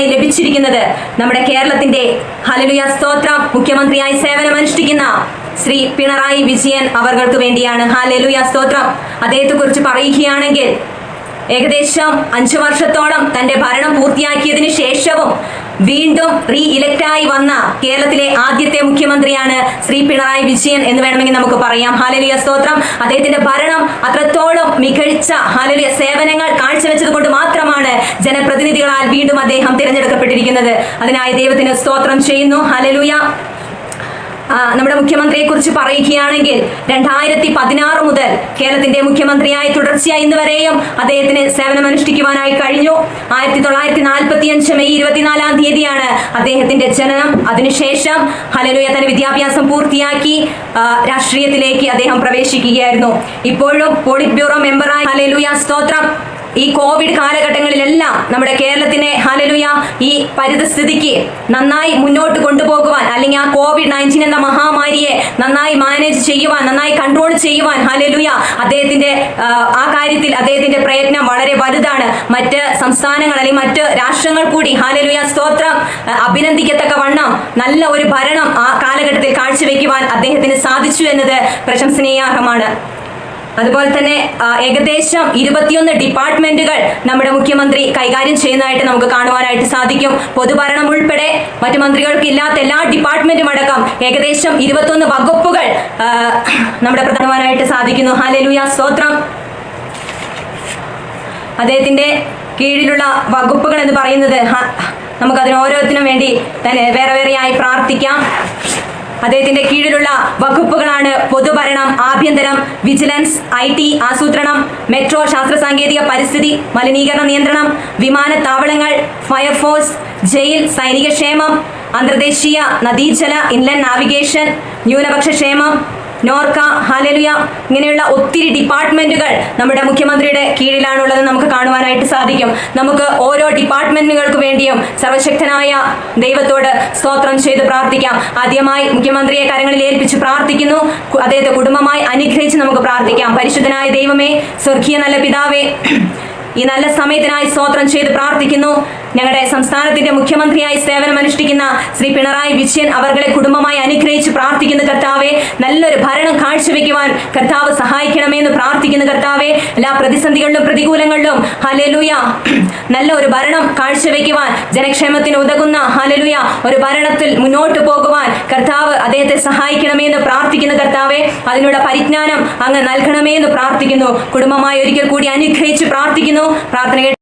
സമ്മാനമായി ലഭിച്ചിരിക്കുന്നത് നമ്മുടെ കേരളത്തിന്റെ ഹലലുയ സ്തോത്രം. മുഖ്യമന്ത്രിയായി സേവനമനുഷ്ഠിക്കുന്ന ശ്രീ പിണറായി വിജയൻ അവർക്ക് വേണ്ടിയാണ് ഹാലലുയ സ്തോത്രം. അദ്ദേഹത്തെ കുറിച്ച് പറയുകയാണെങ്കിൽ ഏകദേശം അഞ്ചു വർഷത്തോളം തന്റെ ഭരണം പൂർത്തിയാക്കിയതിനു ശേഷവും വീണ്ടും റീ ഇലക്റ്റായി വന്ന കേരളത്തിലെ ആദ്യത്തെ മുഖ്യമന്ത്രിയാണ് ശ്രീ പിണറായി വിജയൻ എന്ന് വേണമെങ്കിൽ നമുക്ക് പറയാം. ഹാലലിയ സ്തോത്രം. അദ്ദേഹത്തിന്റെ ഭരണം അത്രത്തോളം മികച്ച ഹാലലിയ സേവനങ്ങൾ കാഴ്ചവെച്ചത് കൊണ്ട് മാത്രമാണ് ജനപ്രതിനിധികളാൽ വീണ്ടും അദ്ദേഹം തിരഞ്ഞെടുക്കപ്പെട്ടിരിക്കുന്നത്. അതിനായി ദൈവത്തിന് സ്തോത്രം ചെയ്യുന്നു. ഹലലുയ നമ്മുടെ മുഖ്യമന്ത്രിയെ കുറിച്ച് പറയുകയാണെങ്കിൽ രണ്ടായിരത്തി പതിനാറ് മുതൽ കേരളത്തിന്റെ മുഖ്യമന്ത്രിയായി തുടർച്ചയായി ഇന്ന് വരെയും അദ്ദേഹത്തിന് സേവനമനുഷ്ഠിക്കുവാനായി കഴിഞ്ഞു. ആയിരത്തി തൊള്ളായിരത്തി നാൽപ്പത്തി അഞ്ച് മെയ് ഇരുപത്തിനാലാം തീയതിയാണ് അദ്ദേഹത്തിന്റെ ജനനം. അതിനുശേഷം ഹലലുയ തന്റെ വിദ്യാഭ്യാസം പൂർത്തിയാക്കി രാഷ്ട്രീയത്തിലേക്ക് അദ്ദേഹം പ്രവേശിക്കുകയായിരുന്നു. ഇപ്പോഴും പോളിറ്റ് ബ്യൂറോ മെമ്പറായി. ഹലലുയ സ്തോത്രം. ഈ കോവിഡ് കാലഘട്ടങ്ങളിലെല്ലാം നമ്മുടെ കേരളത്തിനെ ഹാലലുയ ഈ പരിതസ്ഥിതിക്ക് നന്നായി മുന്നോട്ട് കൊണ്ടുപോകുവാൻ അല്ലെങ്കിൽ ആ കോവിഡ് നയന്റീൻ എന്ന മഹാമാരിയെ നന്നായി മാനേജ് ചെയ്യുവാൻ നന്നായി കൺട്രോൾ ചെയ്യുവാൻ ഹാലലുയ അദ്ദേഹത്തിന്റെ ആ, കാര്യത്തിൽ അദ്ദേഹത്തിന്റെ പ്രയത്നം വളരെ വലുതാണ്. മറ്റ് സംസ്ഥാനങ്ങൾ അല്ലെങ്കിൽ മറ്റ് രാഷ്ട്രങ്ങൾ കൂടി ഹാലലുയ സ്തോത്രം അഭിനന്ദിക്കത്തക്ക വണ്ണം നല്ല ഒരു ഭരണം ആ കാലഘട്ടത്തിൽ കാഴ്ചവെക്കുവാൻ അദ്ദേഹത്തിന് സാധിച്ചു എന്നത് പ്രശംസനീയാർഹമാണ്. അതുപോലെ തന്നെ ഏകദേശം ഇരുപത്തിയൊന്ന് ഡിപ്പാർട്ട്മെന്റുകൾ നമ്മുടെ മുഖ്യമന്ത്രി കൈകാര്യം ചെയ്യുന്നതായിട്ട് നമുക്ക് കാണുവാനായിട്ട് സാധിക്കും. പൊതുഭരണം ഉൾപ്പെടെ മറ്റു മന്ത്രികൾക്ക് ഇല്ലാത്ത എല്ലാ ഡിപ്പാർട്ട്മെന്റും അടക്കം ഏകദേശം ഇരുപത്തൊന്ന് വകുപ്പുകൾ നമ്മുടെ പ്രധാനമാനായിട്ട് സാധിക്കുന്നു. ഹാലലുയ സ്തോത്രം. അദ്ദേഹത്തിന്റെ കീഴിലുള്ള വകുപ്പുകൾ എന്ന് പറയുന്നത് നമുക്ക് നമുക്കതിന് ഓരോത്തിനും വേണ്ടി തന്നെ വേറെ വേറെയായി പ്രാർത്ഥിക്കാം. അദ്ദേഹത്തിന്റെ കീഴിലുള്ള വകുപ്പുകളാണ് പൊതുഭരണം ആഭ്യന്തരം വിജിലൻസ് ഐ ടി ആസൂത്രണം മെട്രോ ശാസ്ത്ര സാങ്കേതിക പരിസ്ഥിതി മലിനീകരണ നിയന്ത്രണം വിമാനത്താവളങ്ങൾ ഫയർഫോഴ്സ് ജയിൽ സൈനിക ക്ഷേമം അന്തർദേശീയ നദീജല ഇൻലൻഡ് നാവിഗേഷൻ ന്യൂനപക്ഷ ക്ഷേമം നോർക്ക ഹാലലുയ ഇങ്ങനെയുള്ള ഒത്തിരി ഡിപ്പാർട്ട്മെന്റുകൾ നമ്മുടെ മുഖ്യമന്ത്രിയുടെ കീഴിലാണുള്ളത് നമുക്ക് കാണുവാനായിട്ട് സാധിക്കും. നമുക്ക് ഓരോ ഡിപ്പാർട്ട്മെന്റുകൾക്ക് വേണ്ടിയും സർവശക്തനായ ദൈവത്തോട് സ്തോത്രം ചെയ്ത് പ്രാർത്ഥിക്കാം. ആദ്യമായി മുഖ്യമന്ത്രിയെ കരങ്ങളിൽ ഏൽപ്പിച്ച് പ്രാർത്ഥിക്കുന്നു. അദ്ദേഹത്തെ കുടുംബമായി അനുഗ്രഹിച്ച് നമുക്ക് പ്രാർത്ഥിക്കാം. പരിശുദ്ധനായ ദൈവമേ സ്വർഗീയ നല്ല പിതാവേ ഈ നല്ല സമയത്തിനായി സ്തോത്രം ചെയ്ത് പ്രാർത്ഥിക്കുന്നു. ഞങ്ങളുടെ സംസ്ഥാനത്തിന്റെ മുഖ്യമന്ത്രിയായി സേവനമനുഷ്ഠിക്കുന്ന ശ്രീ പിണറായി വിജയൻ അവർകളെ കുടുംബമായി അനുഗ്രഹിച്ച് പ്രാർത്ഥിക്കുന്ന കർത്താവെ. നല്ലൊരു ഭരണം കാഴ്ചവെക്കുവാൻ കർത്താവ് സഹായിക്കണമെന്ന് പ്രാർത്ഥിക്കുന്ന കർത്താവെ. എല്ലാ പ്രതിസന്ധികളിലും പ്രതികൂലങ്ങളിലും ഹലലുയ നല്ല ഒരു ഭരണം കാഴ്ചവെക്കുവാൻ ജനക്ഷേമത്തിന് ഉതകുന്ന ഹലലുയ ഒരു ഭരണത്തിൽ മുന്നോട്ട് പോകുവാൻ കർത്താവ് അദ്ദേഹത്തെ സഹായിക്കണമെന്ന് പ്രാർത്ഥിക്കുന്ന കർത്താവെ അതിനുള്ള പരിജ്ഞാനം അങ്ങ് നൽകണമേ എന്ന് പ്രാർത്ഥിക്കുന്നു. കുടുംബമായി ഒരിക്കൽ കൂടി അനുഗ്രഹിച്ച് പ്രാർത്ഥിക്കുന്നു. പ്രാർത്ഥന